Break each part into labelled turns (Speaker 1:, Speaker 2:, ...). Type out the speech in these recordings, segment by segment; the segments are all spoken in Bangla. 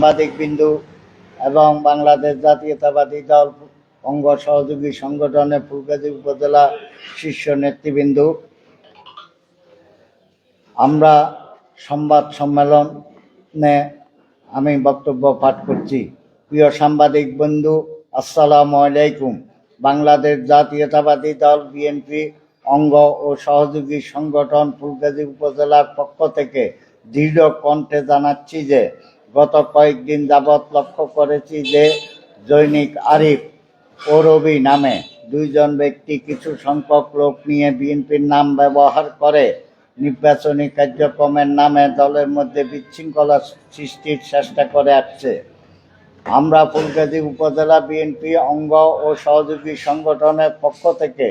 Speaker 1: সাংবাদিক বিন্দু এবং বাংলাদেশ জাতীয়তাবাদী দল, অঙ্গ সহযোগী সংগঠনের ফুলগাজী উপজেলা শীর্ষ নেতৃবৃন্দু। আমরা সংবাদ সম্মেলনে আমি বক্তব্য পাঠ করছি। প্রিয় সাংবাদিক বন্ধু, আসসালামু আলাইকুম। বাংলাদেশ জাতীয়তাবাদী দল, বিএনপি, অঙ্গ ও সহযোগী সংগঠন ফুলগাজী উপজেলার পক্ষ থেকে দৃঢ় কণ্ঠে জানাচ্ছি যে গত কয়েকদিন যাবৎ লক্ষ্য করেছি যে জৈনিক আরিফ ও রবি নামে দুইজন ব্যক্তি কিছু সংখ্যক লোক নিয়ে বিএনপির নাম ব্যবহার করে নির্বাচনী কার্যক্রমের নামে দলের মধ্যে বিশৃঙ্খলা সৃষ্টির চেষ্টা করে আসছে। আমরা ফুলগাজী উপজেলা বিএনপি অঙ্গ ও সহযোগী সংগঠনের পক্ষ থেকে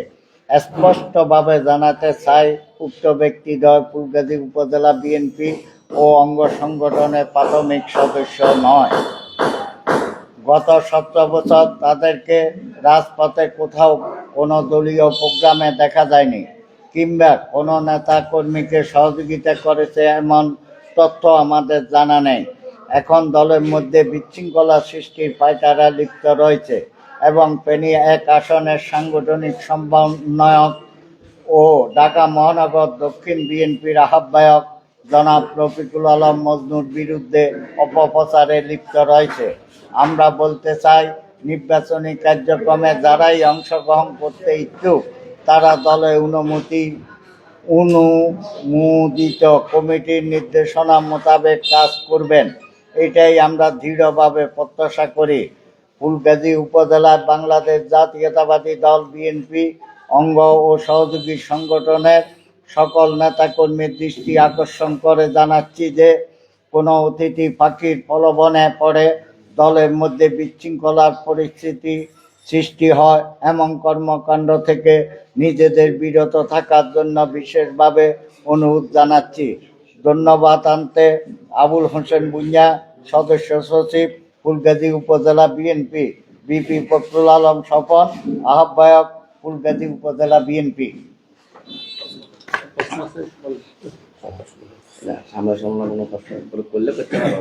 Speaker 1: স্পষ্টভাবে জানাতে চাই, উক্ত ব্যক্তিদ্বয় ফুলগাজী উপজেলা বিএনপি ও অঙ্গ সংগঠনের প্রাথমিক সদস্য নয়। গত সতেরো বছর তাদেরকে রাজপথে কোথাও কোনো দলীয় প্রোগ্রামে দেখা যায়নি, কিংবা কোনো নেতা কর্মীকে সহযোগিতা করেছে এমন তথ্য আমাদের জানা নেই। এখন দলের মধ্যে বিশৃঙ্খলা সৃষ্টির পায়তারা লিপ্ত রয়েছে এবং ফেনী এক আসনের সাংগঠনিক সমন্বয়ক ও ঢাকা মহানগর দক্ষিণ বিএনপির আহ্বায়ক জনাব রফিকুল আলম মজনুর বিরুদ্ধে অপপ্রচারে লিপ্ত রয়েছে। আমরা বলতে চাই, নির্বাচনী কার্যক্রমে যারাই অংশগ্রহণ করতে ইচ্ছুক, তারা দলে অনুমতি, অনুমোদিত কমিটির নির্দেশনা মোতাবেক কাজ করবেন। এটাই আমরা দৃঢ়ভাবে প্রত্যাশা করি। ফুলগাজী উপজেলার বাংলাদেশ জাতীয়তাবাদী দল বিএনপি অঙ্গ ও সহযোগী সংগঠনের সকল নেতাকর্মীর দৃষ্টি আকর্ষণ করে জানাচ্ছি যে, কোনো অতিথি পাখির প্রলোভনে পড়ে, দলের মধ্যে বিশৃঙ্খলার পরিস্থিতি সৃষ্টি হয় এমন কর্মকাণ্ড থেকে নিজেদের বিরত থাকার জন্য বিশেষভাবে অনুরোধ জানাচ্ছি। ধন্যবাদ আনতে আবুল হোসেন বুঞ্জা সদস্য সচিব, ফুলগাজী উপজেলা বিএনপি, বিপি ফখরুল আলম স্বপন আহ্বায়ক, ফুলগাজী উপজেলা বিএনপি।
Speaker 2: আমরা প্রশ্ন করলে করতে পারব।